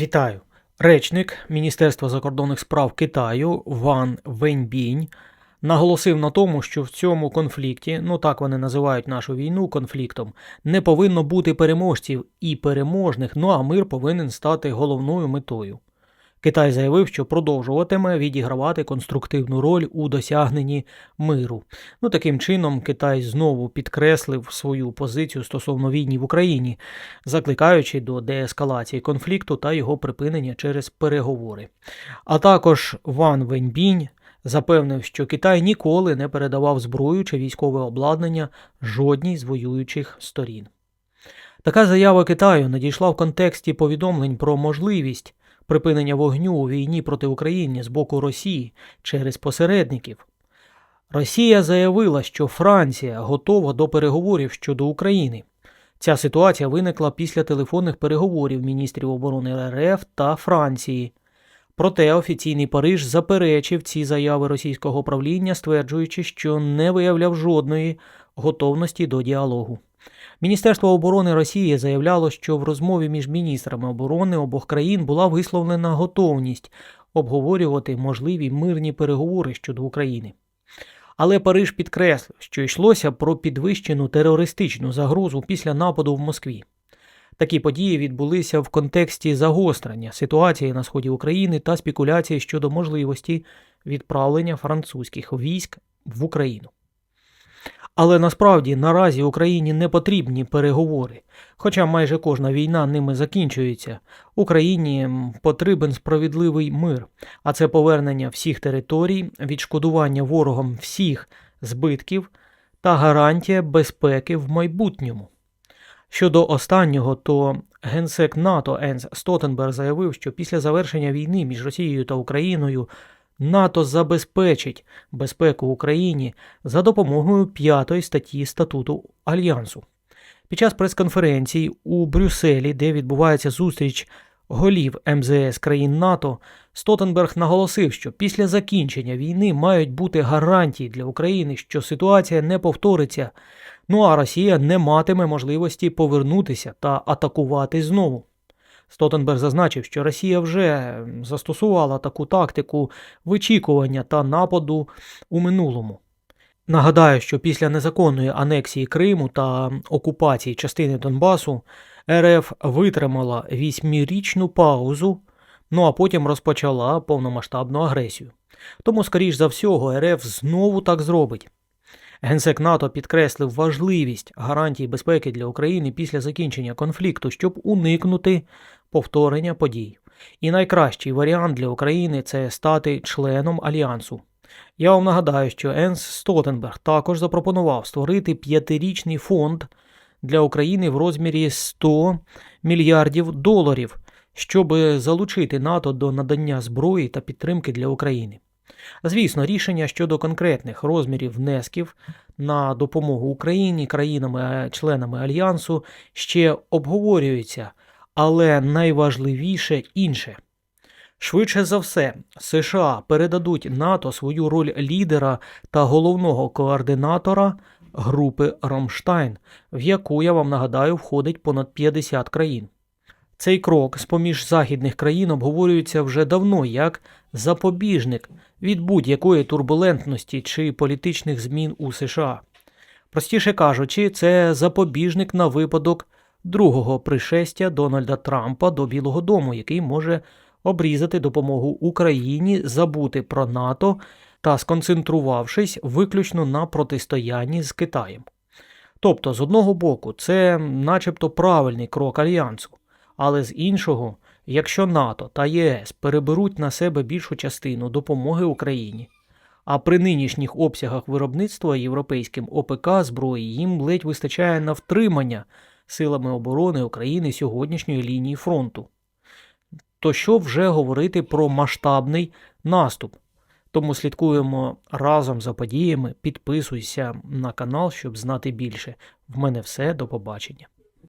Вітаю! Речник Міністерства закордонних справ Китаю Ван Веньбінь наголосив на тому, що в цьому конфлікті, ну так вони називають нашу війну конфліктом, не повинно бути переможців і переможних, ну а мир повинен стати головною метою. Китай заявив, що продовжуватиме відігравати конструктивну роль у досягненні миру. Ну таким чином, Китай знову підкреслив свою позицію стосовно війни в Україні, закликаючи до деескалації конфлікту та його припинення через переговори. А також Ван Веньбінь запевнив, що Китай ніколи не передавав зброю чи військове обладнання жодній з воюючих сторін. Така заява Китаю надійшла в контексті повідомлень про можливість припинення вогню у війні проти України з боку Росії через посередників. Росія заявила, що Франція готова до переговорів щодо України. Ця ситуація виникла після телефонних переговорів міністрів оборони РФ та Франції. Проте офіційний Париж заперечив ці заяви російського правління, стверджуючи, що не виявляв жодної готовності до діалогу. Міністерство оборони Росії заявляло, що в розмові між міністрами оборони обох країн була висловлена готовність обговорювати можливі мирні переговори щодо України. Але Париж підкреслив, що йшлося про підвищену терористичну загрозу після нападу в Москві. Такі події відбулися в контексті загострення ситуації на сході України та спекуляції щодо можливості відправлення французьких військ в Україну. Але насправді наразі Україні не потрібні переговори, хоча майже кожна війна ними закінчується. Україні потрібен справедливий мир, а це повернення всіх територій, відшкодування ворогам всіх збитків та гарантія безпеки в майбутньому. Щодо останнього, то генсек НАТО Енс Стотенберг заявив, що після завершення війни між Росією та Україною НАТО забезпечить безпеку Україні за допомогою п'ятої статті статуту Альянсу. Під час прес-конференції у Брюсселі, де відбувається зустріч голів МЗС країн НАТО, Стотенберг наголосив, що після закінчення війни мають бути гарантії для України, що ситуація не повториться, ну а Росія не матиме можливості повернутися та атакувати знову. Стотенберг зазначив, що Росія вже застосувала таку тактику вичікування та нападу у минулому. Нагадаю, що після незаконної анексії Криму та окупації частини Донбасу РФ витримала вісьмирічну паузу, ну а потім розпочала повномасштабну агресію. Тому, скоріш за всього, РФ знову так зробить. Генсек НАТО підкреслив важливість гарантій безпеки для України після закінчення конфлікту, щоб уникнути повторення подій. І найкращий варіант для України це стати членом альянсу. Я вам нагадаю, що Енс Стотенберг також запропонував створити п'ятирічний фонд для України в розмірі 100 мільярдів доларів, щоб залучити НАТО до надання зброї та підтримки для України. Звісно, рішення щодо конкретних розмірів внесків на допомогу Україні країнами-членами Альянсу ще обговорюються, але найважливіше інше. Швидше за все, США передадуть НАТО свою роль лідера та головного координатора групи Ромштайн, в яку я вам нагадаю входить понад 50 країн. Цей крок з поміж західних країн обговорюється вже давно як запобіжник від будь-якої турбулентності чи політичних змін у США. Простіше кажучи, це запобіжник на випадок другого пришестя Дональда Трампа до Білого Дому, який може обрізати допомогу Україні, забути про НАТО та сконцентрувавшись виключно на протистоянні з Китаєм. Тобто, з одного боку, це начебто правильний крок альянсу, але з іншого, якщо НАТО та ЄС переберуть на себе більшу частину допомоги Україні, а при нинішніх обсягах виробництва європейським ОПК зброї їм ледь вистачає на втримання силами оборони України сьогоднішньої лінії фронту. То що вже говорити про масштабний наступ? Тому слідкуємо разом за подіями, підписуйся на канал, щоб знати більше. В мене все, до побачення.